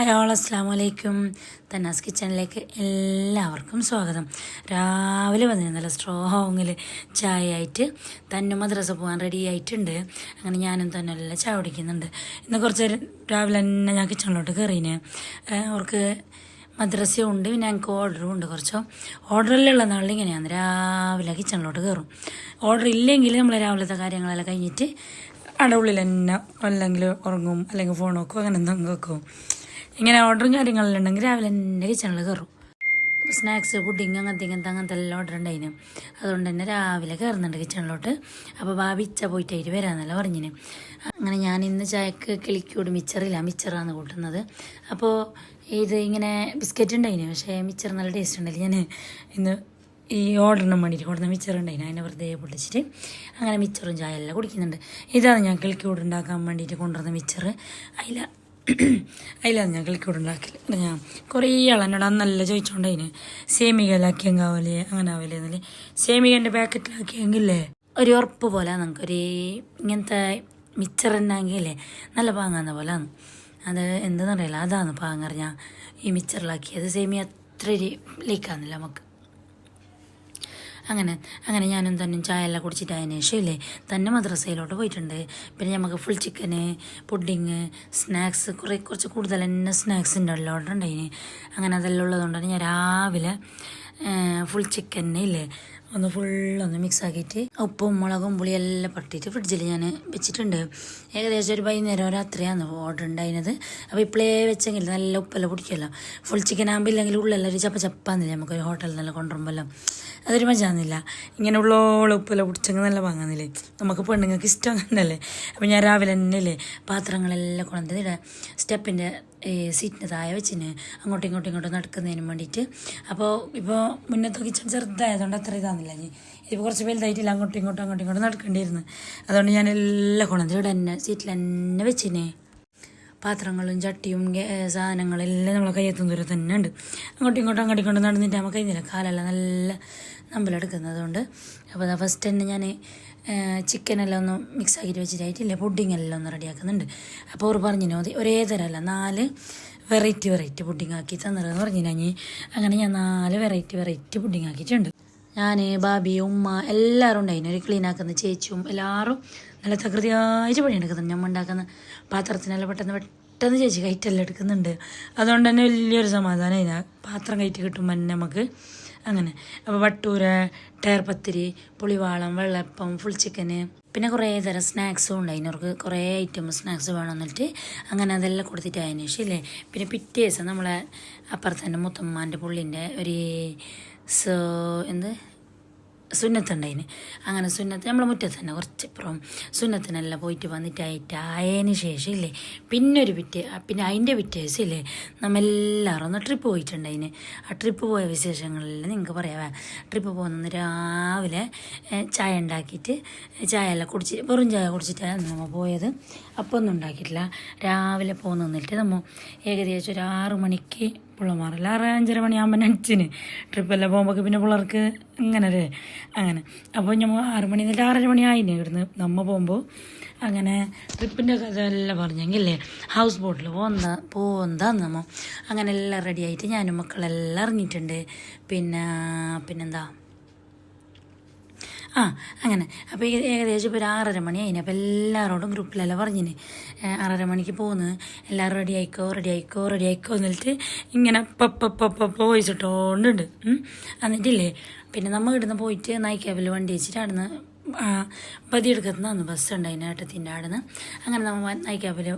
All അസ്സാം വലൈക്കും തന്നാസ് കിച്ചണിലേക്ക് എല്ലാവർക്കും സ്വാഗതം. രാവിലെ വന്നിരുന്നു നല്ല സ്ട്രോങ്ങിൽ ചായ ആയിട്ട് തന്നെ മദ്രസ പോകാൻ റെഡി ആയിട്ടുണ്ട്. അങ്ങനെ ഞാനും തന്നെ എല്ലാം ചായ കുടിക്കുന്നുണ്ട്. ഇന്ന് കുറച്ച് രാവിലെ തന്നെ ഞാൻ കിച്ചണിലോട്ട് കയറീന് അവർക്ക് മദ്രസയും ഉണ്ട് പിന്നെ ഞങ്ങൾക്ക് ഓർഡറും ഉണ്ട് കുറച്ച്. ഓർഡറിലുള്ള നാളിൽ ഇങ്ങനെയാണ് രാവിലെ കിച്ചണിലോട്ട് കയറും. ഓർഡർ ഇല്ലെങ്കിൽ നമ്മൾ രാവിലത്തെ കാര്യങ്ങളെല്ലാം കഴിഞ്ഞിട്ട് അവിടെ ഉള്ളിൽ തന്നെ അല്ലെങ്കിൽ ഉറങ്ങും അല്ലെങ്കിൽ ഫോൺ നോക്കും അങ്ങനെ എന്തെങ്കിലും വെക്കും. ഇങ്ങനെ ഓർഡറും കാര്യങ്ങളെല്ലാം ഉണ്ടെങ്കിൽ രാവിലെ തന്നെ കിച്ചണിൽ കയറും സ്നാക്സ് പുഡിങ് അങ്ങനത്തെ ഇങ്ങനത്തെ അങ്ങനത്തെ എല്ലാം ഓർഡർ ഉണ്ടായിന്. അതുകൊണ്ട് തന്നെ രാവിലെ കയറുന്നുണ്ട് കിച്ചണിലോട്ട് അപ്പോൾ ബാബി ഇച്ച പോയിട്ടായിട്ട് വരാമെന്നല്ല പറഞ്ഞിന്. അങ്ങനെ ഞാൻ ഇന്ന് ചായക്ക് കിളിക്കൂട് മിച്ചറില്ല മിച്ചറാണ് കൂട്ടുന്നത്. അപ്പോൾ ഇത് ഇങ്ങനെ ബിസ്ക്കറ്റ് ഉണ്ടായിന്. പക്ഷേ മിച്ചർ നല്ല ടേസ്റ്റ് ഉണ്ടല്ലോ ഞാൻ ഇന്ന് ഈ ഓർഡറിന് വേണ്ടിയിട്ട് കൊടുത്ത മിച്ചർ ഉണ്ടായിന്. അതിനെ വെറുതെ പൊട്ടിച്ചിട്ട് അങ്ങനെ മിച്ചറും ചായ എല്ലാം കുടിക്കുന്നുണ്ട്. ഇതാണ് ഞാൻ കിളിക്കൂട് ഉണ്ടാക്കാൻ വേണ്ടിയിട്ട് കൊണ്ടുവന്ന മിച്ചർ അതില അതിലാണ് ഞാൻ കിളിക്കൂട് ഉണ്ടാക്കില്ല ഞാൻ കുറേ ആളെന്നോട് അന്നല്ല ചോദിച്ചോണ്ടതിന് സേമികയിലാക്കിയെങ്കാവല്ലേ അങ്ങനെ ആവല്ലേ എന്നല്ലേ. സേമികന്റെ പാക്കറ്റിലാക്കിയെങ്കിലേ ഒരു ഉറപ്പ് പോലെ നമുക്കൊരു ഇങ്ങനത്തെ മിച്ചർ ഉണ്ടാക്കിയല്ലേ നല്ല പാങ്ങാന്ന പോലെയാണ് അത് എന്തെന്നറിയില്ല. അതാണ് പാങ്ങറിഞ്ഞ ഈ മിച്ചറിലാക്കിയത്. സേമിയ അത്ര ഒരു ലീക്കാന്നില്ല നമുക്ക്. അങ്ങനെ അങ്ങനെ ഞാനും തന്നെ എല്ലാം കുടിച്ചിട്ട് അതിന് തന്നെ മദ്രസയിലോട്ട് പോയിട്ടുണ്ട്. പിന്നെ നമുക്ക് ഫുൾ ചിക്കന് പുഡിങ് സ്നാക്സ് കുറേ കുറച്ച് കൂടുതൽ തന്നെ സ്നാക്സ് ഉണ്ടല്ലോ ഉണ്ടായിന്. അങ്ങനെ അതെല്ലാം ഉള്ളതുകൊണ്ടാണ് ഞാൻ രാവിലെ ഫുൾ ചിക്കനെ ഇല്ലേ ഒന്ന് ഫുള്ളൊന്ന് മിക്സ് ആക്കിയിട്ട് ഉപ്പും മുളകും പുളി എല്ലാം പട്ടിയിട്ട് ഫ്രിഡ്ജിൽ ഞാൻ വെച്ചിട്ടുണ്ട്. ഏകദേശം ഒരു വൈകുന്നേരം രാത്രിയാണ് ഓർഡർ ഉണ്ടായിരുന്നത് അപ്പോൾ ഇപ്പോഴേ വെച്ചെങ്കിൽ നല്ല ഉപ്പെല്ലാം പിടിക്കുമല്ലോ ഫുൾ ചിക്കൻ ആകുമ്പോൾ ഇല്ലെങ്കിൽ ഉള്ളെല്ലാം ഒരു ചപ്പ ചപ്പാന്നില്ല നമുക്കൊരു ഹോട്ടലിൽ നിന്നെല്ലാം കൊണ്ടുവരുമ്പോൾ അതൊരു മജാന്നില്ല. ഇങ്ങനെ ഉള്ളോളം ഉപ്പെല്ലാം പിടിച്ചെങ്കിൽ നല്ല വാങ്ങുന്നില്ലേ നമുക്ക് പെണ്ണുങ്ങൾക്ക് ഇഷ്ടം അങ്ങനല്ലേ? അപ്പം ഞാൻ രാവിലെ തന്നെ അല്ലേ പാത്രങ്ങളെല്ലാം കൊണ്ടുവന്നിട്ട് സ്റ്റെപ്പിന്റെ സീറ്റിന് താഴെ വെച്ചിന്. അങ്ങോട്ടും ഇങ്ങോട്ടും ഇങ്ങോട്ടും നടക്കുന്നതിന് വേണ്ടിയിട്ട് അപ്പോൾ ഇപ്പോൾ മുന്നത്തെ കിച്ചൺ ചെറുതായതുകൊണ്ട് അത്ര ഇതാകുന്നില്ല ഇനി. ഇതിപ്പോൾ കുറച്ച് വലുതായിട്ടില്ല. അങ്ങോട്ടും ഇങ്ങോട്ടും അങ്ങോട്ടും ഇങ്ങോട്ടും നടക്കേണ്ടിയിരുന്നു. അതുകൊണ്ട് ഞാൻ എല്ലാം കൊണ്ടുവന്നിട്ട് ഇവിടെ തന്നെ സീറ്റിൽ തന്നെ വെച്ചിനെ. പാത്രങ്ങളും ചട്ടിയും സാധനങ്ങളും സാധനങ്ങളെല്ലാം നമ്മളെ കയ്യെത്തും ദൂരം തന്നെ ഉണ്ട് അങ്ങോട്ടും ഇങ്ങോട്ടും അങ്ങോട്ടും ഇങ്ങോട്ടും നടന്നിട്ട് നമുക്ക് കഴിഞ്ഞില്ല കാലെല്ലാം നല്ല നമ്പലെടുക്കുന്നതുകൊണ്ട് അപ്പോൾ അതാ ഫസ്റ്റ് തന്നെ ഞാൻ ചിക്കനെല്ലാം ഒന്ന് മിക്സ് ആക്കിയിട്ട് വെച്ചിട്ടായിട്ടില്ല പുഡിങ് എല്ലാം ഒന്ന് റെഡിയാക്കുന്നുണ്ട് അപ്പോൾ അവർ പറഞ്ഞു മതി ഒരേ തരമല്ല നാല് വെറൈറ്റി വെറൈറ്റി പുഡിങ് ആക്കി തന്നതെന്ന് പറഞ്ഞു. ഞാൻ അങ്ങനെ ഞാൻ നാല് വെറൈറ്റി വെറൈറ്റി പുഡിങ് ആക്കിയിട്ടുണ്ട്. ഞാൻ ബാബി ഉമ്മ എല്ലാവരും ഉണ്ടായിന്. ഒരു ക്ലീനാക്കുന്ന ചേച്ചിയും എല്ലാവരും നല്ല തകൃതിയായിട്ട് പണിയെടുക്കുന്നുണ്ട് ഞമ്മ ഉണ്ടാക്കുന്ന പാത്രത്തിനെല്ലാം പെട്ടെന്ന് പെട്ടെന്ന് ചേച്ചി കയറ്റെല്ലാം എടുക്കുന്നുണ്ട്. അതുകൊണ്ട് തന്നെ വലിയൊരു സമാധാനം ഞാൻ പാത്രം കയറ്റി കിട്ടുമ്പോൾ തന്നെ നമുക്ക്. അങ്ങനെ. അപ്പോൾ വട്ടൂര ടയർ പത്തിരി പുളിവാളം വെള്ളപ്പം ഫുൾ ചിക്കന് പിന്നെ കുറേ തരം സ്നാക്സും ഉണ്ട് അതിനവർക്ക് കുറേ ഐറ്റം സ്നാക്സ് വേണം എന്നിട്ട് അങ്ങനെ അതെല്ലാം കൊടുത്തിട്ട് അതിന് ശേഷം പിന്നെ പിറ്റേ ദിവസം നമ്മളെ അപ്പുറത്തന്നെ മുത്തമ്മാന്റെ പുള്ളിന്റെ ഒരു സോ എന്ത്? സുന്നത്തുണ്ടായിന്. അങ്ങനെ സുന്നത്ത് നമ്മൾ മുറ്റത്ത് തന്നെ കുറച്ച് ഇപ്പുറം സുന്നത്തിനെല്ലാം പോയിട്ട് വന്നിട്ട് ആയതിന് ശേഷം ഇല്ലേ പിന്നെ ഒരു പിറ്റേ പിന്നെ അതിന്റെ പിറ്റേ ദിവസം ഇല്ലേ നമ്മെല്ലാവരും ഒന്ന് ട്രിപ്പ് പോയിട്ടുണ്ടായിന്. ആ ട്രിപ്പ് പോയ വിശേഷങ്ങളെല്ലാം നിങ്ങൾക്ക് പറയാവേ ട്രിപ്പ് പോകുന്ന രാവിലെ ചായ ഉണ്ടാക്കിയിട്ട് ചായ എല്ലാം കുടിച്ച് വെറും ചായ കുടിച്ചിട്ടാണ് നമ്മൾ പോയത്. അപ്പോൾ ഒന്നും ഉണ്ടാക്കിയിട്ടില്ല. രാവിലെ പോകുന്നിട്ട് നമ്മൾ ഏകദേശം ഒരു ആറു മണിക്ക് പിള്ളമാറില്ല ആറ് അഞ്ചര മണിയാകുമ്പോൾ നടിച്ചിന് ട്രിപ്പെല്ലാം പോകുമ്പോൾ പിന്നെ പിള്ളേർക്ക് അങ്ങനെ അല്ലേ അങ്ങനെ. അപ്പോൾ നമ്മൾ ആറ് മണി എന്നിട്ട് ആറര മണി ആയിന് ഇവിടുന്ന്. നമ്മ പോകുമ്പോൾ അങ്ങനെ ട്രിപ്പിന്റെ കഥ എല്ലാം പറഞ്ഞെങ്കിലേ ഹൗസ് ബോട്ടിൽ പോകുന്ന പോകുന്നതാന്ന് നമ്മൾ അങ്ങനെ എല്ലാം റെഡി ആയിട്ട് ഞാനും മക്കളെല്ലാം ഇറങ്ങിയിട്ടുണ്ട്. പിന്നെ പിന്നെന്താ? ആ അങ്ങനെ. അപ്പോൾ ഏകദേശം ഇപ്പോൾ ഒരു ആറര മണി അതിന് അപ്പോൾ എല്ലാവരോടും ഗ്രൂപ്പിലെല്ലാം പറഞ്ഞിന്. ആറര മണിക്ക് പോകുന്നു എല്ലാവരും റെഡി ആയിക്കോ റെഡി ആയിക്കോ റെഡി ആയിക്കോ എന്നിട്ട് ഇങ്ങനെ പപ്പ വോയിസ് ഇട്ടോണ്ടുണ്ട്. ഉം. എന്നിട്ടില്ലേ? പിന്നെ നമ്മൾ ഇവിടുന്ന് പോയിട്ട് നായിക്കാവിൽ വണ്ടി വെച്ചിട്ട് അവിടുന്ന് പതിയെടുക്കുന്നതാണ് ബസ് ഉണ്ടായിന് ഏട്ടത്തിന്റെ അവിടുന്ന് അങ്ങനെ നമ്മൾ നായിക്കാവിൽ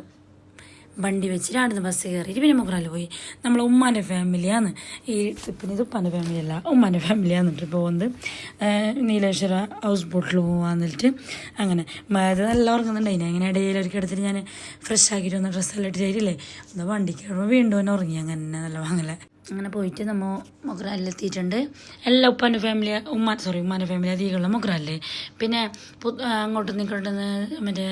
വണ്ടി വെച്ചിട്ട് അവിടുന്ന് ബസ് കയറിയിട്ട് പിന്നെ മുഖറാൽ പോയി. നമ്മൾ ഉമ്മാന്റെ ഫാമിലിയാണ് ഈ ട്രിപ്പിന് ഇത് ഉപ്പാന്റെ ഫാമിലി അല്ല ഉമ്മാന്റെ ഫാമിലിയാണ് ട്രിപ്പ് പോകുന്നത്. നീലേശ്വര ഹൗസ് ബോട്ടിൽ പോകാന്നിട്ട് അങ്ങനെ. മഴ നല്ല ഉറങ്ങുന്നുണ്ടായിന് അങ്ങനെ ഇടയിൽ ഒരിക്കൽ എടുത്തിട്ട് ഞാൻ ഫ്രഷ് ആക്കിയിട്ട് വന്ന ഡ്രസ്സെല്ലാം ഇട്ടിട്ടില്ലേ അത് വണ്ടിക്ക് കയറുമ്പോൾ വീണ്ടും തന്നെ ഉറങ്ങി. അങ്ങനെ നല്ല വാങ്ങല അങ്ങനെ പോയിട്ട് നമ്മൾ മൊഗ്രാലിലെത്തിയിട്ടുണ്ട് എല്ലാ ഉപ്പാന്റെ ഫാമിലി ഉമ്മ സോറി ഉമ്മാന്റെ ഫാമിലി അധികമുള്ള മൊഗ്രാലിൽ പിന്നെ അങ്ങോട്ട് നിൽക്കേണ്ടത് മറ്റേ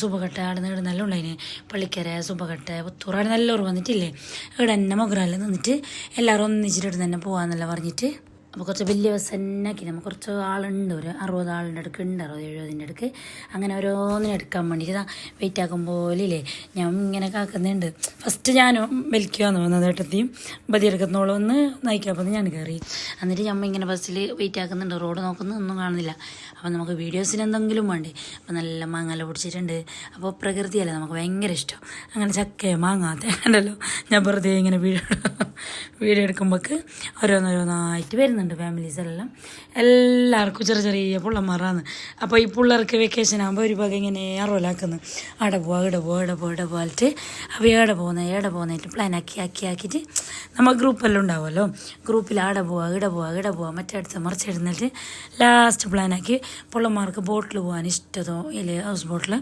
സുബകട്ട അവിടെ നിന്ന് ഇവിടെ നല്ല ഉണ്ടായിന്. പള്ളിക്കര സുബകട്ട പുത്തൂർ അവിടെ നല്ലവർ വന്നിട്ടില്ലേ? ഇവിടെ തന്നെ മൊഗ്രാലിൽ നിന്നിട്ട് എല്ലാവരും ഒന്നിച്ചിട്ട് ഇവിടെ തന്നെ പോകാമെന്നല്ല പറഞ്ഞിട്ട്? അപ്പോൾ കുറച്ച് വലിയ ബസ് തന്നെ ആക്കി നമുക്ക് കുറച്ച് ആളുണ്ട്. ഒരു അറുപത് ആളിന്റെ അടുക്ക് ഉണ്ട് അറുപത് എഴുപതിന്റെ അടുക്ക്. അങ്ങനെ ഓരോന്നിനും എടുക്കാൻ വേണ്ടിയിട്ട് വെയിറ്റ് ആക്കും പോലില്ലേ. ഞാൻ ഇങ്ങനെ കാക്കുന്നുണ്ട്. ഫസ്റ്റ് ഞാൻ വലിക്കുകയെന്ന് വന്നത് ബതി എടുക്കുന്നോളം ഒന്ന് നയിക്കാപ്പം ഞാൻ കയറി. എന്നിട്ട് ഞമ്മ ഇങ്ങനെ ബസ്സിൽ വെയിറ്റ് ആക്കുന്നുണ്ട്. റോഡ് നോക്കുന്നു. ഒന്നും കാണുന്നില്ല. അപ്പം നമുക്ക് വീഡിയോസിന് എന്തെങ്കിലും വേണ്ടേ? അപ്പം നല്ല മാങ്ങല പൊടിച്ചിട്ടുണ്ട്. അപ്പോൾ പ്രകൃതിയല്ലേ നമുക്ക് ഭയങ്കര ഇഷ്ടം. അങ്ങനെ ചക്ക മാങ്ങ തേങ്ങണ്ടല്ലോ ഞാൻ വെറുതെ ഇങ്ങനെ വീഡിയോ വീഡിയോ എടുക്കുമ്പോൾ ഓരോന്നോരോന്നായിട്ട് വരുന്നുണ്ട്. ഫാമിലീസ് എല്ലാം. എല്ലാവർക്കും ചെറിയ ചെറിയ പിള്ളമാറാണ് അപ്പോൾ ഈ പിള്ളേർക്ക് വെക്കേഷൻ ആകുമ്പോൾ ഒരു ഭാഗം ഇങ്ങനെ അറോലാക്കുന്നു. അവിടെ പോവാ ഇവിടെ പോവാ ഇവിടെ പോവാ ഇവിടെ പോയിട്ട് അപ്പോൾ ഏടെ പോകുന്ന ഏടെ പോകുന്നതായിട്ട് പ്ലാൻ ആക്കി ആക്കി ആക്കിയിട്ട് നമ്മൾ ഗ്രൂപ്പെല്ലാം ഉണ്ടാവുമല്ലോ. ഗ്രൂപ്പിൽ ആടെ പോവാ ഇവിടെ പോവാ ഇവിടെ പോവാ മറ്റേ അടുത്ത് മറിച്ചിടുന്നിട്ട് ലാസ്റ്റ് പ്ലാനാക്കി പിള്ളമാർക്ക് ബോട്ടിൽ പോകാൻ ഇഷ്ടതോ ഇല്ലേ ഹൗസ് ബോട്ടിൽ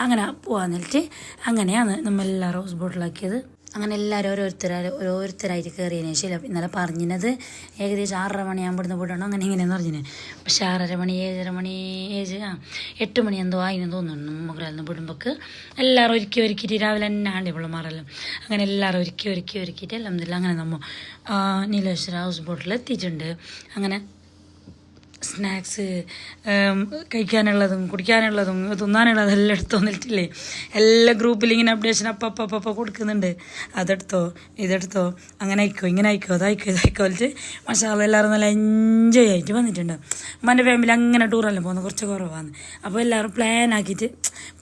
അങ്ങനെ പോകാന്നിട്ട് അങ്ങനെയാണ് നമ്മളെല്ലാവരും ഹൗസ് ബോട്ടിലാക്കിയത് അങ്ങനെ എല്ലാവരും ഓരോരുത്തർ ഓരോരുത്തരായിട്ട് കയറിയതിന് ശേഷം ഇന്നലെ പറഞ്ഞത് ഏകദേശം ആറര മണിയാകുമ്പോൾ ഇവിടുന്ന് വിടണം അങ്ങനെ ഇങ്ങനെയെന്ന് പറഞ്ഞിന്. പക്ഷെ ആറര മണി ഏഴര മണി ഏഴ് ആ എട്ട് മണി എന്തോ ആയിന്ന് തോന്നുന്നു മുകളിൽ വിടുമ്പോൾക്ക് എല്ലാവരും ഒരുക്കി ഒരുക്കിയിട്ട് രാവിലെ തന്നെ ആണ്ടി പിള്ളമാരെല്ലാം അങ്ങനെ എല്ലാവരും ഒരുക്കി ഒരുക്കി ഒരുക്കിയിട്ട് എല്ലാം അങ്ങനെ നമ്മൾ നീലേശ്വര ഹൗസ് ബോട്ടിൽ എത്തിയിട്ടുണ്ട്. അങ്ങനെ സ്നാക്സ് കഴിക്കാനുള്ളതും കുടിക്കാനുള്ളതും തിന്നാനുള്ളതും എല്ലാം എടുത്തോ എന്നിട്ടില്ലേ എല്ലാ ഗ്രൂപ്പിൽ ഇങ്ങനെ അപ്ഡേഷൻ അപ്പം അപ്പം അപ്പം കൊടുക്കുന്നുണ്ട്. അതെടുത്തോ ഇതെടുത്തോ അങ്ങനെ അയക്കോ ഇങ്ങനെ അയക്കോ അതായിക്കോ ഇതായിക്കോ വലിച്ച് മസാല എല്ലാവരും നല്ല എൻജോയ് ആയിട്ട് വന്നിട്ടുണ്ട്. ഉമ്മാന്റെ ഫാമിലി അങ്ങനെ ടൂറെല്ലാം പോകുന്നത് കുറച്ച് കുറവാണ്. അപ്പോൾ എല്ലാവരും പ്ലാൻ ആക്കിയിട്ട്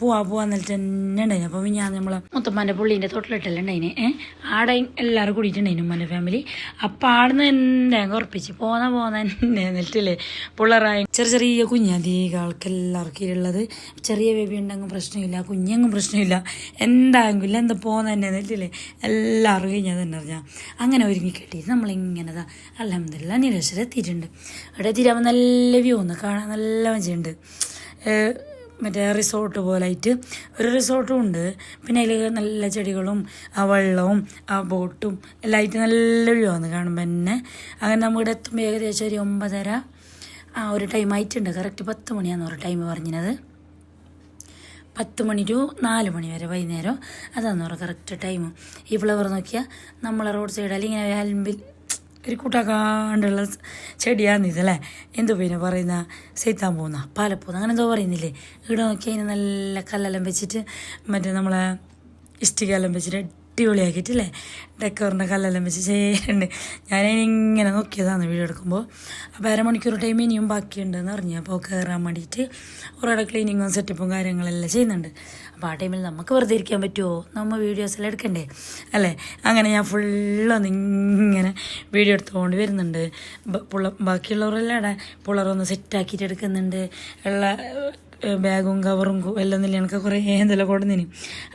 പോവാ പോവാ എന്നിട്ട് തന്നെ ഉണ്ടായിന്. അപ്പോൾ ഞാൻ നമ്മളെ മുത്തമ്മാന്റെ പുള്ളീന്റെ തൊട്ടിലിട്ടല്ലേ ഉണ്ടായിന്. ഏഹ് ആടെ എല്ലാവരും കൂടിയിട്ടുണ്ടായിന് ഉമ്മാന്റെ ഫാമിലി അപ്പോൾ ആടുന്ന് തന്നെ ഉറപ്പിച്ച് പോന്ന പോന്ന തന്നെ എന്നിട്ടില്ലേ. പിള്ളേരായ ചെറിയ ചെറിയ കുഞ്ഞ് ആൾക്കെല്ലാവർക്കും ഉള്ളത് ചെറിയ ബേബി ഉണ്ടെങ്കിൽ പ്രശ്നമില്ല കുഞ്ഞെങ്കും പ്രശ്നമില്ല. എന്തായെങ്കിലും എന്താ പോകുന്ന തന്നെ എന്നിട്ടില്ലേ? എല്ലാവർക്കും കഴിഞ്ഞാൽ തന്നെ അറിഞ്ഞാൽ അങ്ങനെ ഒരുങ്ങി കിട്ടിയിട്ട് നമ്മളിങ്ങനെതാ അലഹമില്ല നിരശ്വരം എത്തിയിട്ടുണ്ട്. അവിടെ എത്തിയിട്ടാകുമ്പോൾ നല്ല വ്യൂ ഒന്ന് കാണാൻ നല്ല മജയുണ്ട് മറ്റേ റിസോർട്ട് പോലായിട്ട് ഒരു റിസോർട്ടും ഉണ്ട്. പിന്നെ അതിൽ നല്ല ചെടികളും ആ വെള്ളവും ആ ബോട്ടും എല്ലാം ആയിട്ട് നല്ല വ്യൂ ആണ് കാണുമ്പോൾ തന്നെ. അങ്ങനെ നമ്മുടെ എത്തുമ്പോൾ ഏകദേശം ഒരു ഒമ്പതര ആ ഒരു ടൈം ആയിട്ടുണ്ട്. കറക്റ്റ് പത്ത് മണിയാന്ന് ഒരു ടൈം പറഞ്ഞത് പത്ത് മണി ടു നാല് മണി വരെ വൈകുന്നേരം. അതാന്ന് പറയുക കറക്റ്റ് ടൈം ഈ ഫ്ലവർ നോക്കിയാൽ നമ്മളെ റോഡ് സൈഡിൽ ഇങ്ങനെ അലമ്പിൽ ഒരു കൂട്ടാക്കാണ്ടുള്ള ചെടിയാന്ന് ഇതല്ലേ എന്തോ പിന്നെ പറയുന്ന സൈത്താൻ പോകുന്ന പാലപ്പൂന്ന് അങ്ങനെ എന്തോ പറയുന്നില്ലേ? ഇവിടെ നോക്കി അതിന് നല്ല കല്ലെല്ലാം വെച്ചിട്ട് മറ്റേ നമ്മളെ ഇഷ്ടികയെല്ലാം വെച്ചിട്ട് അടിപൊളിയാക്കിയിട്ടില്ലേ? ഡെക്കോറിന്റെ കല്ലെല്ലാം വെച്ച് ചെയ്യുന്നുണ്ട് ഇങ്ങനെ നോക്കിയതാണ് വീഡിയോ എടുക്കുമ്പോൾ അപ്പോൾ അരമണിക്കൂർ ടൈം ഇനിയും ബാക്കിയുണ്ടെന്ന് അറിഞ്ഞു അപ്പോൾ കയറാൻ വേണ്ടിയിട്ട് കുറേ ക്ലീനിങ്ങും സെറ്റപ്പും കാര്യങ്ങളെല്ലാം ചെയ്യുന്നുണ്ട്. അപ്പോൾ ആ ടൈമിൽ നമുക്ക് വെറുതെ ഇരിക്കാൻ പറ്റുമോ നമ്മൾ വീഡിയോസെല്ലാം എടുക്കണ്ടേ? അല്ലേ? അങ്ങനെ ഞാൻ ഫുള്ളൊന്ന് ഇങ്ങനെ വീഡിയോ എടുത്തുകൊണ്ട് വരുന്നുണ്ട്. പുള്ള ബാക്കിയുള്ളവരെല്ലാം ഇവിടെ പുള്ളറൊന്ന് സെറ്റാക്കിയിട്ട് എടുക്കുന്നുണ്ട്. ഉള്ള ബാഗും കവറും എല്ലാം ഇല്ല എനിക്ക് കുറേ എന്തെല്ലാം കൊടുന്നിനി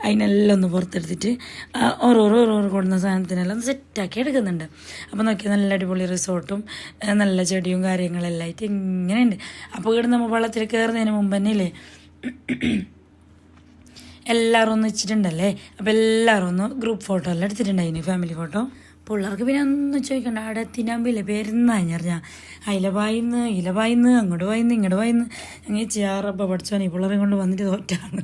അതിനെല്ലാം ഒന്ന് പുറത്തെടുത്തിട്ട് ഓരോരോ ഓരോരോ കൊടുന്ന സാധനത്തിനെല്ലാം സെറ്റാക്കി എടുക്കുന്നുണ്ട്. അപ്പോൾ നോക്കിയാൽ നല്ല അടിപൊളി റിസോർട്ടും നല്ല ചെടിയും കാര്യങ്ങളെല്ലാം ആയിട്ട് ഇങ്ങനെയുണ്ട്. അപ്പോൾ ഇവിടെ നമ്മൾ വെള്ളത്തിൽ കയറുന്നതിന് മുമ്പ് തന്നെ ഇല്ലേ? എല്ലാവരും ഒന്ന് വെച്ചിട്ടുണ്ടല്ലേ? അപ്പോൾ എല്ലാവരും ഒന്ന് ഗ്രൂപ്പ് ഫോട്ടോ എല്ലാം എടുത്തിട്ടുണ്ടായിന് ഫാമിലി ഫോട്ടോ പിള്ളേർക്ക് പിന്നെ ഒന്നും ചോദിക്കണ്ട അവിടെ എത്തിനാമ്പില്ലേ പേരുന്നാ ഞാൻ അയില വായിന്ന് ഇല വായിന്ന് അങ്ങോട്ട് വായിന്ന് ഇങ്ങോട്ട് വായിന്ന് അങ്ങനെ ചെയ്യാറപ്പം പഠിച്ചോനെ പിള്ളേരെ കൊണ്ട് വന്നിട്ട് തോറ്റാണ്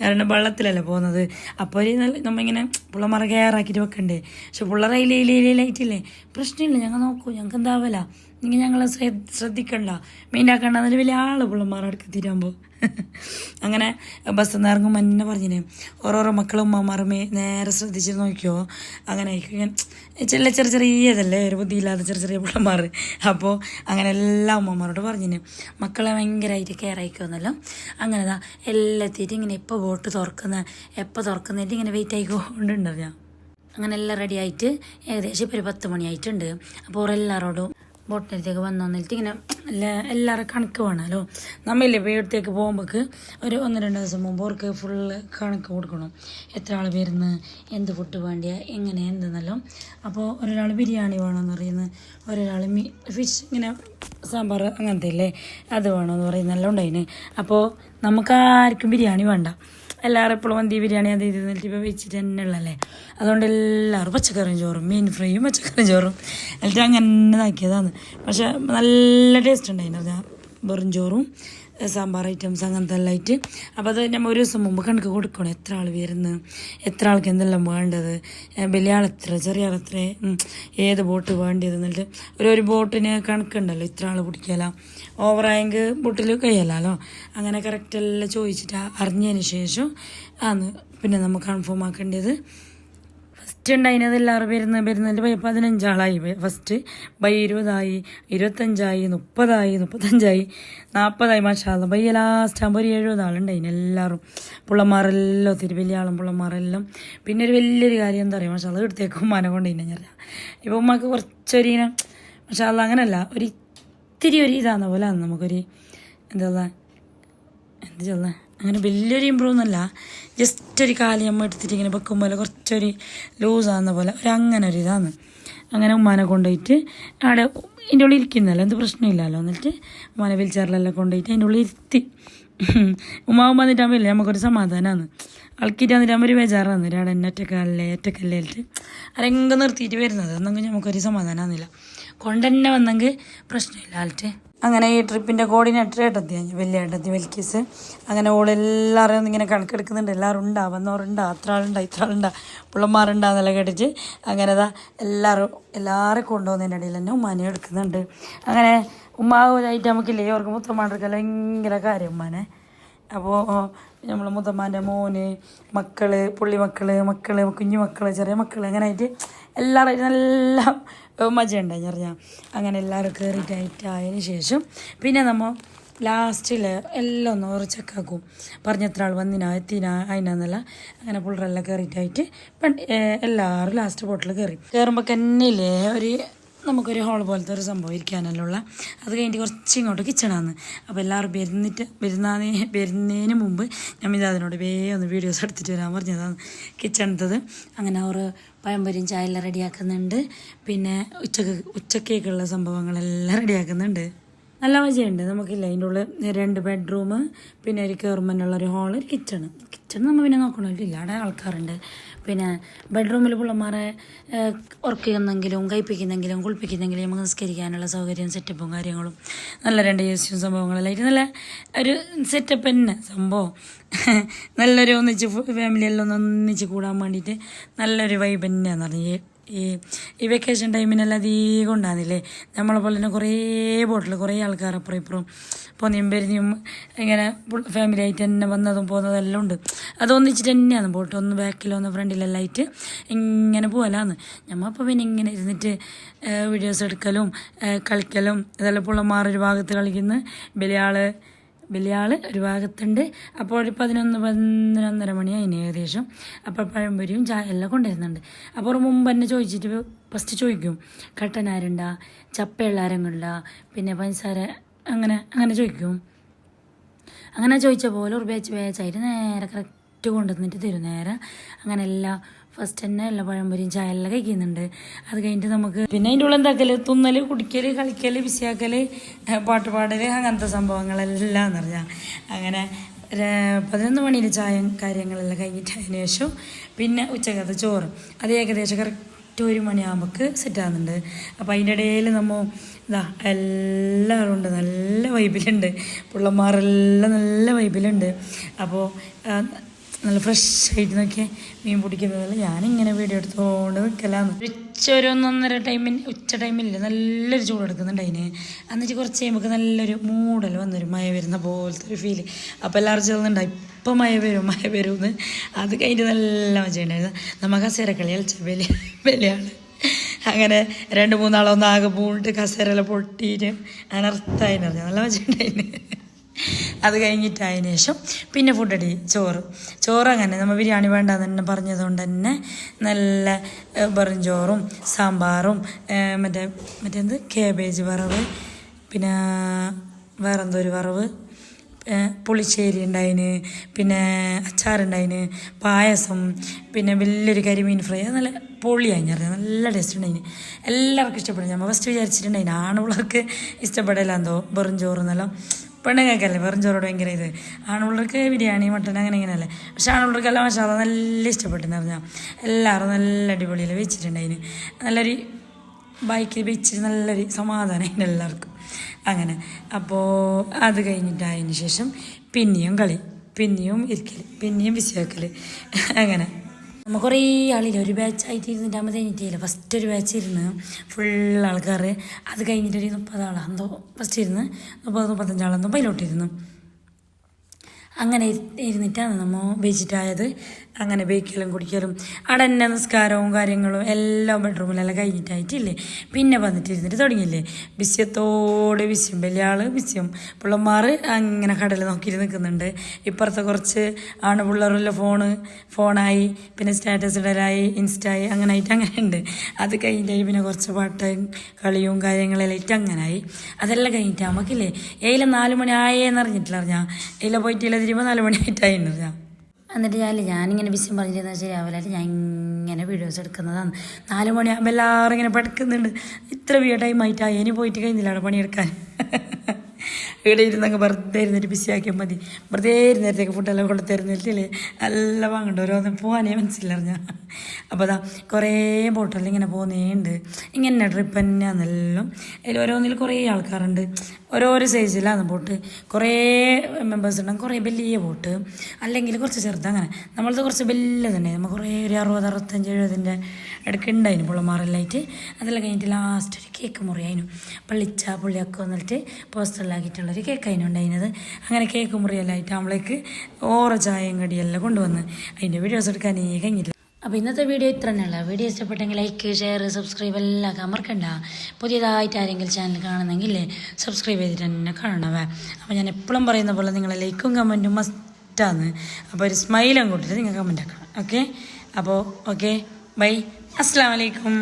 കാരണം വെള്ളത്തിലല്ലേ പോകുന്നത് അപ്പോൾ ഒരു നല്ല നമ്മളിങ്ങനെ പിള്ളമാരെ കെയറാക്കിയിട്ട് വെക്കണ്ടേ പക്ഷെ പിള്ളേർ ഇല ഇലയിലായിട്ടില്ലേ പ്രശ്നമില്ല ഞങ്ങൾ നോക്കൂ ഞങ്ങൾക്ക് എന്താവല നിങ്ങൾ ഞങ്ങളെ ശ്രദ്ധ ശ്രദ്ധിക്കണ്ട. മെയിനാക്കണ്ട. അതിന് വലിയ ആൾ പിള്ളമാരെ അടുക്ക് തീരാകുമ്പോൾ അങ്ങനെ ബസ് നിന്ന് ഇറങ്ങുമ്പോൾ എന്നെ പറഞ്ഞിന് ഓരോരോ മക്കളും ഉമ്മമാരും നേരെ ശ്രദ്ധിച്ച് നോക്കിയോ അങ്ങനെ ചില ചെറിയ ചെറിയ ചെറിയതല്ലേ? ഒരു ബുദ്ധിയില്ലാത്ത ചെറിയ ചെറിയ പിള്ളമാർ അപ്പോൾ അങ്ങനെ എല്ലാ ഉമ്മമാരോട് പറഞ്ഞിന് മക്കളെ ഭയങ്കരമായിട്ട് കെയർ ആയിക്കോന്നല്ലോ. അങ്ങനെ ദാ എല്ലാം എത്തിയിട്ട് ഇങ്ങനെ എപ്പോൾ ബോട്ട് തുറക്കുന്ന എപ്പോൾ തുറക്കുന്നിട്ട് ഇങ്ങനെ വെയിറ്റ് ആയിക്കൊണ്ടുണ്ടോ ഞാൻ. അങ്ങനെ എല്ലാം റെഡി ആയിട്ട് ഏകദേശം ഇപ്പോൾ ഒരു പത്ത് മണിയായിട്ടുണ്ട്. അപ്പോൾ എല്ലാവരോടും ബോട്ടിനടുത്തേക്ക് വന്നു വന്നിട്ട് ഇങ്ങനെ എല്ലാ എല്ലാവരും കണക്ക് വേണമല്ലോ നമ്മളില്ലേ വീടത്തേക്ക് പോകുമ്പോൾക്ക് ഒരു ഒന്ന് രണ്ട് ദിവസം മുമ്പ് അവർക്ക് ഫുള്ള് കണക്ക് കൊടുക്കണം. എത്ര ആൾ വരുന്നു എന്ത് ഫുഡ് വേണ്ടിയ എങ്ങനെ എന്തെന്നല്ലോ. അപ്പോൾ ഒരാൾ ബിരിയാണി വേണമെന്ന് പറയുന്നത് ഒരാൾ മീ ഫിഷ് ഇങ്ങനെ സാമ്പാർ അങ്ങനത്തെ ഇല്ലേ അത് വേണമെന്ന് പറയുന്നതല്ലോ ഉണ്ടായിന്. അപ്പോൾ നമുക്കാർക്കും ബിരിയാണി വേണ്ട. എല്ലാവരും എപ്പോഴും മന്തി ബിരിയാണി അത് ഇത് എന്നിട്ട് വെച്ചിട്ട് തന്നെ ഉള്ളല്ലേ അതുകൊണ്ട് എല്ലാവരും പച്ചക്കറിയും ചോറും മീൻ ഫ്രൈയും പച്ചക്കറിയും ചോറും. എന്നിട്ട് അങ്ങനെ ഇതാക്കിയതാണ്. പക്ഷെ നല്ല ടേസ്റ്റ് ഉണ്ടായിരുന്നു വെറും ചോറും സാമ്പാർ ഐറ്റംസ് അങ്ങനത്തെ എല്ലാം ആയിട്ട്. അപ്പോൾ അത് നമ്മൾ ഒരു ദിവസം മുമ്പ് കണക്ക് കൊടുക്കണം. എത്ര ആൾ വരുന്ന? എത്ര ആൾക്ക് എന്തെല്ലാം വേണ്ടത്? വലിയ ആൾ എത്ര? ചെറിയ ആൾ എത്ര? ഏത് ബോട്ട് വേണ്ടത് എന്നിട്ട്. ഒരു ഒരു ബോട്ടിന് കണക്കുണ്ടല്ലോ ഇത്ര ആൾ പിടിക്കല ഓവറായെങ്കിൽ ബോട്ടിൽ കഴിയലാലോ? അങ്ങനെ കറക്റ്റ് എല്ലാം ചോദിച്ചിട്ട് അറിഞ്ഞതിന് ശേഷം ആണ് പിന്നെ നമുക്ക് കൺഫേം ആക്കേണ്ടത്. ഉണ്ടായിരുന്നത് എല്ലാവരും വരുന്ന വരുന്നതിന്റെ ബൈ പതിനഞ്ചാളായി. ഫസ്റ്റ് ബൈ ഇരുപതായി ഇരുപത്തഞ്ചായി മുപ്പതായി മുപ്പത്തഞ്ചായി നാൽപ്പതായി മാഷാല ബൈ ലാസ്റ്റ് ആകുമ്പോൾ ഒരു എഴുപതാളുണ്ടായിന് എല്ലാവരും. പുള്ളന്മാരെല്ലാം ഒത്തിരി വലിയ ആളും പുള്ളന്മാരെല്ലാം. പിന്നെ ഒരു വലിയൊരു കാര്യം എന്താ പറയുക മാഷാല എടുത്തേക്കും ഉമ്മാനെ കൊണ്ടുതന്നെ ഞാൻ ഇപ്പോൾ ഉമ്മക്ക് കുറച്ചൊരു ഇങ്ങനെ മാഷാല്ല അങ്ങനല്ല ഒരു ഇത്തിരി ഒരു ഇതാന്ന പോലെ നമുക്കൊരു എന്താ എന്ത് ചൊല്ലാൻ അങ്ങനെ വലിയൊരു ഇമ്പ്രൂവ് ഒന്നുമല്ല. ജസ്റ്റ് ഒരു കാലി അമ്മ എടുത്തിട്ട് ഇങ്ങനെ വെക്കും പോലെ കുറച്ചൊരു ലൂസാകുന്ന പോലെ ഒരു അങ്ങനെ ഒരു ഇതാണ്. അങ്ങനെ ഉമ്മാനെ കൊണ്ടുപോയിട്ട് അവിടെ അതിന്റെ ഉള്ളിൽ ഇരിക്കുന്നല്ലോ എന്ത് പ്രശ്നമില്ലല്ലോ. എന്നിട്ട് ഉമ്മാനെ വീൽച്ചെയറിലെല്ലാം കൊണ്ടുപോയിട്ട് അതിന്റെ ഉള്ളിൽ ഇരുത്തി. ഉമ്മാവും വന്നിട്ടാകുമ്പോൾ നമുക്കൊരു സമാധാനമാണ് ആൾക്കിട്ട് വന്നിട്ടാകുമ്പോൾ ഒരു ബേജാറാണ് അവിടെ എന്നെ ഒറ്റക്കല്ലേ ഒറ്റക്കല്ലേ ആയിട്ട് ആരെങ്കിലും നിർത്തിയിട്ട് വരുന്നത്. എന്നെങ്കിൽ നമുക്കൊരു സമാധാനമാകുന്നില്ല കൊണ്ടുതന്നെ വന്നെങ്കിൽ പ്രശ്നമില്ല ആൾട്ട് അങ്ങനെ ഈ ട്രിപ്പിന്റെ കോർഡിനേറ്റർ ഏട്ടത്തി ഞാൻ വലിയ ഏട്ടത്തി വെൽക്കീസ്. അങ്ങനെ ഓളെല്ലാവരും ഇങ്ങനെ കണക്കെടുക്കുന്നുണ്ട്. എല്ലാവരും ഉണ്ടാ വന്നവരുണ്ടാ അത്ര ആളുണ്ടാ ഇത്ര ആളുണ്ടാ പിള്ളമാരുണ്ടാന്നെല്ലാം കേട്ടിട്ട് അങ്ങനെ അതാ എല്ലാവരും എല്ലാവരും കൊണ്ടുപോകുന്നതിന്റെ ഇടയിൽ തന്നെ ഉമ്മാനെ എടുക്കുന്നുണ്ട്. അങ്ങനെ ഉമ്മാവായിട്ട് നമുക്കില്ലേ? അവർക്ക് മുത്തമ്മാണ്ടെടുക്കാൻ ഭയങ്കര കാര്യം ഉമ്മാനെ. അപ്പോൾ നമ്മൾ മുത്തമ്മാന്റെ മോന് മക്കൾ പുള്ളി മക്കൾ മക്കൾ കുഞ്ഞു മക്കൾ ചെറിയ മക്കൾ അങ്ങനെ ആയിട്ട് എല്ലാവരും നല്ല മജയുണ്ടായി പറഞ്ഞാൽ അങ്ങനെ എല്ലാവരും കയറിയിട്ടായിട്ടായതിന് ശേഷം പിന്നെ നമ്മൾ ലാസ്റ്റിൽ എല്ലാം ഒന്ന് ഉറച്ചക്കാക്കും. ചെക്കാക്കും പറഞ്ഞ എത്ര ആൾ വന്നിനാ എത്തിനാ അതിനാന്നല്ല അങ്ങനെ പുള്ളറെല്ലാം കയറിയിട്ടായിട്ട് എല്ലാവരും ലാസ്റ്റ് ബോട്ടിൽ കയറി കയറുമ്പോൾ തന്നെയില്ലേ ഒരു നമുക്കൊരു ഹോൾ പോലത്തെ ഒരു സംഭവം ഇരിക്കാനല്ലോ ഉള്ള. അത് കഴിഞ്ഞിട്ട് കുറച്ച് ഇങ്ങോട്ട് കിച്ചണാന്ന് അപ്പോൾ എല്ലാവരും വരുന്നിട്ട് വരുന്നതിന് വരുന്നതിന് മുമ്പ് ഞാൻ ഇത് അതിനോട് വേഗം ഒന്ന് വീഡിയോസ് എടുത്തിട്ട് വരാൻ പറഞ്ഞതാണ്. കിച്ചണത്തത് അങ്ങനെ അവർ പഴംപൊരിയും ചായ എല്ലാം റെഡിയാക്കുന്നുണ്ട് പിന്നെ ഉച്ചയ്ക്ക് ഉച്ചക്കേക്കുള്ള സംഭവങ്ങളെല്ലാം റെഡിയാക്കുന്നുണ്ട് നല്ല മജയുണ്ട്. നമുക്കില്ല അതിന്റെ ഉള്ളിൽ രണ്ട് ബെഡ്റൂം പിന്നെ ഒരു കയറുമ്പോഴുള്ള ഒരു ഹാൾ ഒരു കിച്ചണ് കിച്ചൺ നമ്മൾ പിന്നെ നോക്കണമില്ല. അവിടെ ആൾക്കാരുണ്ട്. പിന്നെ ബെഡ്റൂമിൽ പിള്ളമാരെ ഉറക്കുന്നെങ്കിലും കഴിപ്പിക്കുന്നെങ്കിലും കുളിപ്പിക്കുന്നെങ്കിലും നമുക്ക് നിസ്കരിക്കാനുള്ള സൗകര്യം സെറ്റപ്പും കാര്യങ്ങളും നല്ല രണ്ട് ഏസിയും സംഭവങ്ങളെല്ലാം നല്ല ഒരു സെറ്റപ്പ് തന്നെ സംഭവം. നല്ലൊരു ഒന്നിച്ച് ഫാമിലിയെല്ലാം ഒന്ന് ഒന്നിച്ച് കൂടാൻ വേണ്ടിയിട്ട് നല്ലൊരു വൈബ് തന്നെയാണെന്ന് പറഞ്ഞു. ഈ ഈ വെക്കേഷൻ ടൈമിനെല്ലാം അധികം ഉണ്ടാകുന്നില്ലേ നമ്മളെ പോലെ തന്നെ കുറേ ബോട്ടിൽ കുറേ ആൾക്കാർ അപ്പുറം ഇപ്പുറം. പൊന്നിയും പെരിഞ്ഞും ഇങ്ങനെ ഫാമിലി ആയിട്ട് തന്നെ വന്നതും പോകുന്നതും എല്ലാം ഉണ്ട്. അതൊന്നിച്ചിട്ട് തന്നെയാണ് ബോട്ട്. ഒന്ന് ബാക്കിലോ ഒന്ന് ഫ്രണ്ടിലെല്ലാം ആയിട്ട് ഇങ്ങനെ പോകലാന്ന് നമ്മൾ അപ്പോൾ പിന്നെ ഇങ്ങനെ ഇരുന്നിട്ട് വീഡിയോസ് എടുക്കലും കളിക്കലും ഇതെല്ലാം പുള്ളമാർ ഒരു ഭാഗത്ത് കളിക്കുന്നു ബലിയാൾ വലിയ ഒരു ഭാഗത്തുണ്ട്. അപ്പോൾ ഒരു പതിനൊന്ന് പതിനൊന്നര മണി അതിന് ഏകദേശം. അപ്പോൾ പഴംപൊരിയും ചായ എല്ലാം കൊണ്ടുവരുന്നുണ്ട്. അപ്പോൾ മുമ്പ് തന്നെ ചോദിച്ചിട്ട് ഫസ്റ്റ് ചോദിക്കും കട്ടനാരുണ്ടാ ചപ്പയുള്ള ആരെങ്കിലുണ്ടാ പിന്നെ പഞ്ചസാര അങ്ങനെ അങ്ങനെ ചോദിക്കും. അങ്ങനെ ചോദിച്ച പോലെ ഒരു വേച്ചായിട്ട് നേരെ കറക്റ്റ് കൊണ്ടുവന്നിട്ട് തരും നേരെ. അങ്ങനെ എല്ലാം ഫസ്റ്റ് തന്നെ എല്ലാ പഴംപൊരിയും ചായ എല്ലാം കഴിക്കുന്നുണ്ട്. അത് കഴിഞ്ഞിട്ട് നമുക്ക് പിന്നെ അതിന്റെ ഉള്ളിൽ എന്താക്കൽ? തുന്നൽ കുടിക്കൽ കളിക്കൽ ബിസിയാക്കൽ ഏഹ് പാട്ട് പാടൽ അങ്ങനത്തെ സംഭവങ്ങളെല്ലാം എന്ന് പറഞ്ഞാൽ അങ്ങനെ പതിനൊന്ന് മണിയിൽ ചായ കാര്യങ്ങളെല്ലാം കഴിഞ്ഞിട്ട് അതിന് ശേഷം പിന്നെ ഉച്ചക്കത്തെ ചോറ്. അത് ഏകദേശം കറക്റ്റ് ഒരു മണിയാകുമ്പോൾ സെറ്റ് ആകുന്നുണ്ട് അപ്പോൾ അതിന്റെ ഇടയിൽ നമ്മൾ ഇതാ എല്ലാവരും ഉണ്ട്. നല്ല വൈബിലുണ്ട് പിള്ളമാരെല്ലാം നല്ല വൈബിലുണ്ട് അപ്പോൾ നല്ല ഫ്രഷ് ആയിട്ട് നോക്കിയാൽ മീൻ പിടിക്കുന്നതല്ല ഞാനിങ്ങനെ വീഡിയോ എടുത്തുകൊണ്ട് നിൽക്കലാന്ന് ഉച്ച ഒരു ഒന്നൊന്നര ടൈമിന് ഉച്ച ടൈമില്ല നല്ലൊരു ചൂട് എടുക്കുന്നുണ്ട് അതിന്. എന്നിട്ട് കുറച്ച് കഴിയുമ്പോൾ നല്ലൊരു മൂടൽ വന്നൊരു മഴ വരുന്ന പോലത്തെ ഒരു ഫീൽ അപ്പോൾ എല്ലാവരും ചെല്ലുന്നുണ്ടായി ഇപ്പം മഴ വരും മഴ വരും എന്ന് അത് കഴിഞ്ഞിട്ട് നല്ല മജ ഉണ്ടായിരുന്നു. നമുക്ക് കസേരക്കളി കളിച്ച വലിയ വലിയ ആൾ അങ്ങനെ രണ്ട് മൂന്നാളൊന്നാകെ പൂണ്ടിട്ട് കസേരയെല്ലാം പൊട്ടിയിട്ട് അനർത്ഥമായിരുന്നു നിറഞ്ഞു. നല്ല മജ ഉണ്ടായിരുന്നു അത് കഴിഞ്ഞിട്ടായതിനു ശേഷം പിന്നെ ഫുഡ് അടി ചോറ്. ചോറ് അങ്ങനെ നമ്മൾ ബിരിയാണി വേണ്ട തന്നെ പറഞ്ഞതുകൊണ്ട് തന്നെ നല്ല വെറും ചോറും സാമ്പാറും മറ്റേ മറ്റേന്ത്? കേബേജ് വറവ് പിന്നെ വേറെന്തൊരു വറവ്? പുളിശ്ശേരി ഉണ്ടായിന് പിന്നെ അച്ചാറുണ്ടായിന് പായസം പിന്നെ വലിയൊരു കരിമീൻ ഫ്രൈ നല്ല പൊളിയായി ഞാൻ നല്ല ടേസ്റ്റ് ഉണ്ടായിന് എല്ലാവർക്കും ഇഷ്ടപ്പെടും ഞാൻ ഫസ്റ്റ് വിചാരിച്ചിട്ടുണ്ടായിന് ആണുള്ളവർക്ക് ഇഷ്ടപ്പെടില്ല എന്തോ വെറും ചോറെന്നെല്ലാം പെണ്ണുങ്ങൾക്കല്ലേ? വെറും ചോറോട് ഭയങ്കര ഇത്. ആണുള്ളവർക്ക് ബിരിയാണി മട്ടൻ അങ്ങനെ ഇങ്ങനെയല്ലേ. പക്ഷെ ആണുള്ളവർക്കെല്ലാം മസാല നല്ല ഇഷ്ടപ്പെട്ടെന്ന് പറഞ്ഞാൽ എല്ലാവരും നല്ല അടിപൊളിയിൽ വെച്ചിട്ടുണ്ടായിന്. നല്ലൊരു ബൈക്കിൽ വെച്ചിട്ട് നല്ലൊരു സമാധാനം അതിന് എല്ലാവർക്കും. അങ്ങനെ. അപ്പോൾ അത് കഴിഞ്ഞിട്ടായതിന് ശേഷം പിന്നെയും കളി പിന്നെയും ഇരിക്കൽ പിന്നെയും വിശ്വക്കൽ അങ്ങനെ. നമ്മൾ കുറേ ആളില്ല ഒരു ബാച്ച് ആയിട്ട് ഇരുന്നിട്ടാകുമ്പോൾ കഴിഞ്ഞിട്ടില്ല ഫസ്റ്റ് ഒരു ബാച്ച് ഇരുന്ന് ഫുൾ ആൾക്കാർ അത് കഴിഞ്ഞിട്ടൊരു എന്തോ ഫസ്റ്റ് ഇരുന്ന് മുപ്പത് മുപ്പത്തഞ്ചാളെന്തോ പൈലോട്ടിരുന്നു അങ്ങനെ ഇരു- ഇരുന്നിട്ടാണ് നമ്മൾ ബേച്ചിട്ടായത് അങ്ങനെ ബേക്കലും കുടിക്കലും അവിടെ തന്നെ നിസ്കാരവും കാര്യങ്ങളും എല്ലാം ബെഡ്റൂമിലെല്ലാം കഴിഞ്ഞിട്ടായിട്ടില്ലേ? പിന്നെ വന്നിട്ട് ഇരുന്നിട്ട് തുടങ്ങിയില്ലേ? വിസ്യത്തോട് വിസ്യം വലിയ ആൾ വിസ്യം പിള്ളമാർ അങ്ങനെ കടൽ നോക്കിയിട്ട് നിൽക്കുന്നുണ്ട്. ഇപ്പുറത്തെ കുറച്ച് ആണ് പിള്ളേരെല്ലാം ഫോണ് ഫോണായി പിന്നെ സ്റ്റാറ്റസ് ഇടലായി ഇൻസ്റ്റായി അങ്ങനെ ആയിട്ട് അങ്ങനെ ഉണ്ട് അത് കഴിഞ്ഞിട്ടായി പിന്നെ കുറച്ച് പാട്ട് കളിയും കാര്യങ്ങളെല്ലാം ആയിട്ട് ആയി അതെല്ലാം കഴിഞ്ഞിട്ട് നമുക്കില്ലേ ഏയിലെ നാല് മണി ആയേന്ന് അറിഞ്ഞിട്ടില്ല അറിഞ്ഞാൽ ഏയില പോയിട്ട് ഇല്ല തിരിയുമ്പോൾ നാല് മണി ആയിട്ടായിരുന്നു അറിഞ്ഞാ? എന്നിട്ട് ഞാൻ ഞാനിങ്ങനെ വിഷയം പറഞ്ഞിരുന്ന രാവിലെ ഞാൻ ഇങ്ങനെ വീഡിയോസ് എടുക്കുന്നതാണ്. നാല് മണിയാകുമ്പോൾ എല്ലാവരും ഇങ്ങനെ പഠിക്കുന്നുണ്ട് ഇത്ര വീ ടൈം ആയിട്ടാ ഇനി പോയിട്ട് കഴിഞ്ഞില്ല പണിയെടുക്കാൻ. ഇവിടെ ഇരുന്നങ്ങ് വെറുതെ ഇരുന്നിട്ട് ബിസിയാക്കിയാൽ മതി. വെറുതെ ഇരുന്നേരത്തേക്ക് ഫുഡെല്ലാം കൊണ്ടു തരുന്നില്ലേ? നല്ല വാങ്ങണ്ട ഓരോന്നും പോകാനേ മനസ്സിലറിഞ്ഞ അപ്പോൾ അതാ കുറേ ബോട്ടിലിങ്ങനെ ഇങ്ങനെ പോകുന്നേണ്ട് ഇങ്ങനെ ട്രിപ്പ് തന്നെയാണെന്നെല്ലാം അതിൽ ഓരോന്നിൽ കുറേ ആൾക്കാരുണ്ട്. ഓരോരോ സൈസിലാണ് ബോട്ട് കുറേ മെമ്പേഴ്സ് ഉണ്ടാകും കുറേ വലിയ ബോട്ട് അല്ലെങ്കിൽ കുറച്ച് ചെറുത് അങ്ങനെ. നമ്മളത് കുറച്ച് വലിയ തന്നെ നമ്മൾ കുറേ ഒരു അറുപത് അറുപത്തഞ്ച് എഴുപതിന്റെ ഇടയ്ക്ക് ഉണ്ടായിരുന്നു പുള്ളമാരെല്ലായിട്ട് അതെല്ലാം കഴിഞ്ഞിട്ട് ലാസ്റ്റ് ഒരു കേക്ക് മുറിയായിരുന്നു പള്ളിച്ച പുള്ളിയൊക്കെ വന്നിട്ട് പോസ്റ്ററിലാക്കിയിട്ടുള്ളൊരു കേക്ക് അതിനുണ്ടായിരുന്നത് അങ്ങനെ കേക്ക് മുറിയെല്ലാം ആയിട്ട് നമ്മളേക്ക് ഓറ ചായയും കടിയെല്ലാം കൊണ്ടുവന്ന്. അതിന്റെ വീഡിയോസ് എടുക്കാൻ കഴിഞ്ഞില്ല അപ്പോൾ ഇന്നത്തെ വീഡിയോ ഇത്ര തന്നെയുള്ള വീഡിയോ ഇഷ്ടപ്പെട്ടെങ്കിൽ ലൈക്ക് ഷെയർ സബ്സ്ക്രൈബ് എല്ലാം കമർക്കണ്ട പുതിയതായിട്ട് ആരെങ്കിലും ചാനൽ കാണുന്നെങ്കിൽ സബ്സ്ക്രൈബ് ചെയ്തിട്ട് തന്നെ കാണണവേ. അപ്പോൾ ഞാൻ എപ്പോഴും പറയുന്ന പോലെ നിങ്ങളെ ലൈക്കും കമന്റും മസ്റ്റാന്ന് അപ്പോൾ ഒരു സ്മൈലും കൂട്ടിയിട്ട് നിങ്ങൾ കമന്റ് ആക്കണം ഓക്കെ അപ്പോൾ ഓക്കെ ബൈ അസ്സാം വലൈക്കും